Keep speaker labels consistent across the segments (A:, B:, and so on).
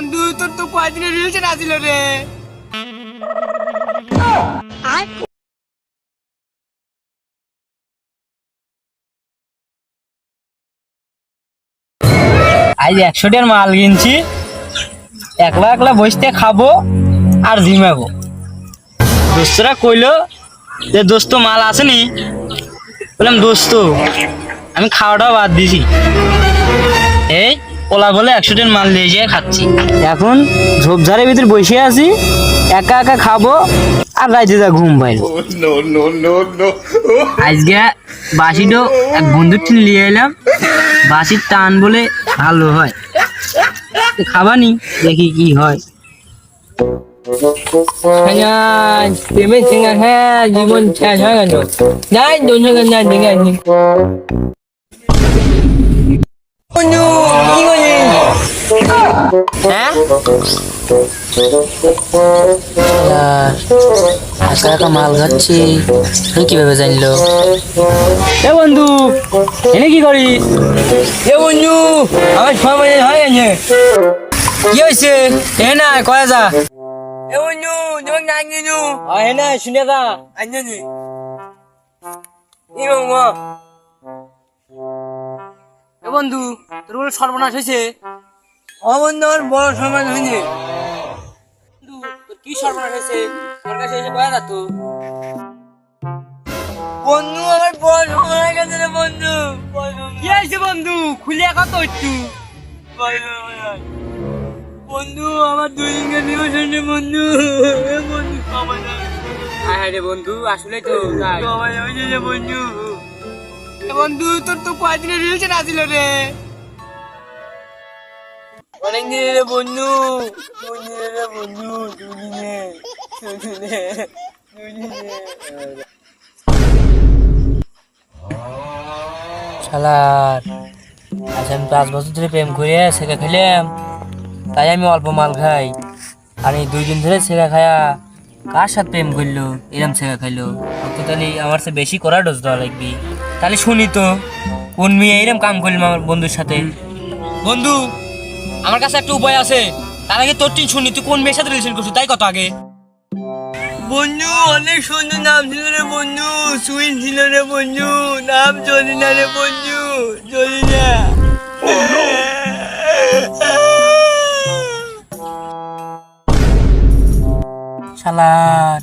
A: বন্ধু তোর তো কয়দিনের রিলস না ছিল রে
B: আজ একশো টাকার মাল কিনছি। একলা একলা বসতে খাব আর ঝিমাবো দোস্তরা কইলো যে দোস্ত মাল আসেনি। বললাম দোস্ত আমি খাওয়াটাও বাদ দিছি। এই ওলা বলে একশো টাকার মাল নিয়ে যেয়ে খাচ্ছি। এখন ঝোপঝাড়ের ভিতর বসে আছি একা একা খাব আর রাইতে যা ঘুম পাইলো আজকে বাসিটো এক বন্ধুর থেকে নিয়ে এলাম। বাসির টান বলে ভালো হয়। খাবানি দেখি কি হয়। হ্যাঁ জীবন শেষ হয়ে গেল। হ্যাঁ? একা একা মাল খাচ্ছি। তুই কীভাবে জানলো? এ বন্ধু এনে কি করিস এ বন্ধু আমার ছয় মাস হয়ে কি হয়েছে? এ না কয়া যা।
A: এ বন্ধু তোমাকে না কিনু
B: এ না শুনে যা।
A: কি
B: এ বন্ধু তোর সর্বনাশ হয়েছে।
A: অবন্ধু আমার বড় সময় হয়নি
B: কি সর্বনাশ হয়েছে? তোর কাছে এসে কয়া যা তো।
A: বন্ধু আমার বড় হয়ে গেছে রে বন্ধু।
B: কি হয়েছে বন্ধু? খুলে কত একটু।
A: বন্ধু আমার দুই দিনকে হয়নি বন্ধু। বন্ধু আমার
B: হ্যাঁ রে বন্ধু আসলে তো
A: সবাই হয়েছে বন্ধু। বন্ধু তোর তো কয়দিনের রিলস না ছিল রে। বন্ধু দুদিনে রে বন্ধু দুদিনে দুদিনে দুদিনে
B: আজ আমি পাঁচ বছর ধরে প্রেম করে সেকা খেলাম, তাই আমি অল্প মাল খাই। আর এই দুই দিন ধরে সেকা খায়া কার সাথে প্রেম করল, এরম সেকা খাইলো? তো তাহলে আমার সে বেশি করা ডোজ দেওয়া লাগবি। তাহলে শুনি তো, কোন মেয়ে এরম কাম করলাম আমার বন্ধুর সাথে? বন্ধু আমার কাছে একটা উপায় আছে। তার আগে তোর টিন শুনি তুই কোন মেয়ের সাথে রিলেশন করছিস তাই কত আগে?
A: বন্ধু অনেক সুন্দর নাম ছিল রে বন্ধু সুইন ছিল রে বন্ধু নাম জলিনা রে বন্ধু জলিনা
B: শালার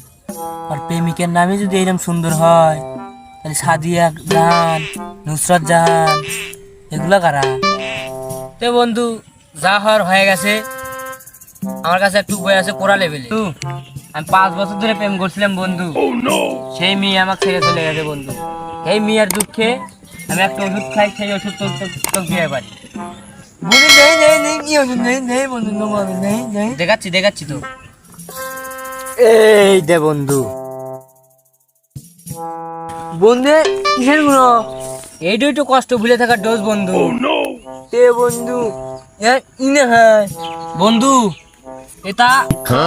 B: আর প্রেমিকের নামে যদি এরকম সুন্দর হয় তাহলে সাদিয়া জাহান নুসরত জাহান এগুলা কারা? তো বন্ধু যা হওয়ার হয়ে গেছে। আমার কাছে একটু উপায় আছে কোরা লেভেলে আমি পাঁচ বছর ধরে প্রেম করছিলাম বন্ধু। সেই মেয়ে আমার ছেড়ে চলে গেছে বন্ধু। এই মেয়ের দুঃখে আমি একটা ওষুধ খাই সেই ওষুধ তোর তোর দিয়ে পারি।
A: বন্ধু নেই নেই নেই কি হচ্ছে নেই নেই বন্ধু নেই নেই
B: দেখাচ্ছি দেখাচ্ছি তো। এই দে বন্ধু।
A: বন্ধু কিসেরগুলো?
B: এইটাই তো কষ্ট ভুলে থাকার ডোজ বন্ধু।
A: তে বন্ধু ইনে হ্যাঁ।
B: বন্ধু এটা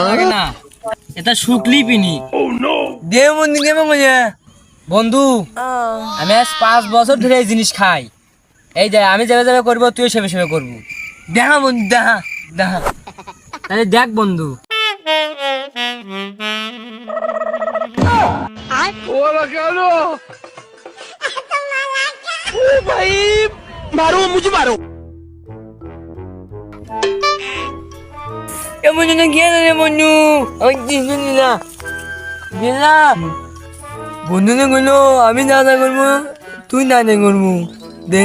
B: লাগে না। এটা শুকলি পিনি।
A: দে বন্ধু কেমন করে
B: বন্ধু আমি আজ পাঁচ বছর ধরে এই জিনিস খাই। এই যে আমি যাবে যাবে করব তুই সেবে সেবে করব।
A: দেখা বন্ধু দেখা দেখা।
B: তাহলে দেখ বন্ধু।
A: এমন যেন গিয়ে না রে বন্ধু আমি কিছু না গেলা বন্ধু না করল আমি না করব তুই না না করব দে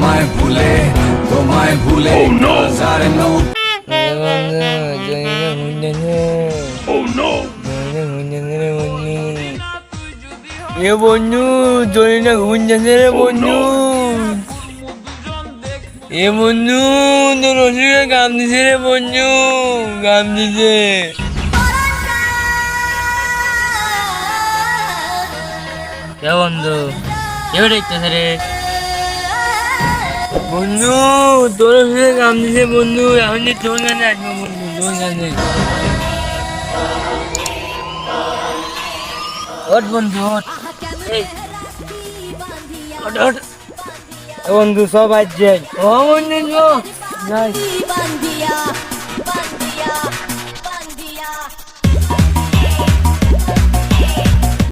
B: তোমায় ভুলে তোমায়
C: ভুলে হাজার নোট
B: এ বন্ধু জরিনা গুঞ্জাছে রে বন্ধু। এ বন্ধু তোর গাম দিছে রে বন্ধু গাম দিছে
D: কে বন্ধু কেউ দেখতেছে রে।
B: বন্ধু তোর সাথে কাম দিছে বন্ধু এখন যে তোর গানে আসব বন্ধু তোর গানে।
D: ওট বন্ধু ওট
B: বন্ধু সব আজ যাই ও বন্ধু যাই